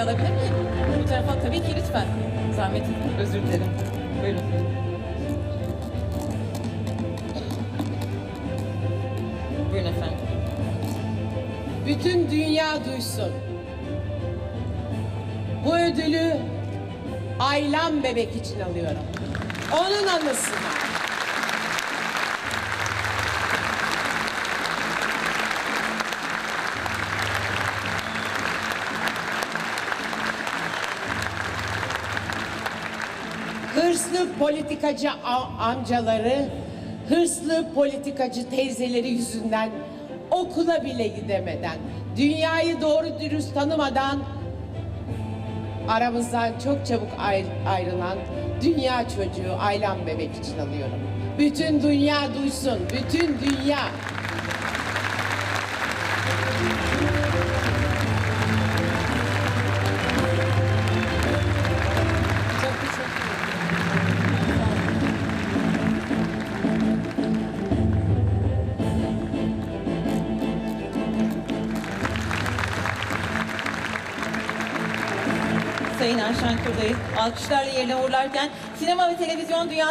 Buraya alabilir miyim? Bu tarafa tabii ki lütfen. Zahmet edin. Özür dilerim. Buyurun. Buyurun efendim. Bütün dünya duysun. Bu ödülü Aylan Bebek için alıyorum. Onun anısına. Hırslı politikacı amcaları, hırslı politikacı teyzeleri yüzünden okula bile gidemeden, dünyayı doğru dürüst tanımadan aramızdan çok çabuk ayr- ayrılan dünya çocuğu Aylan Bebek için alıyorum. Bütün dünya duysun, bütün dünya. Sayın Ayşen Kurdayı alkışlarla yerine uğurlarken sinema ve televizyon dünyası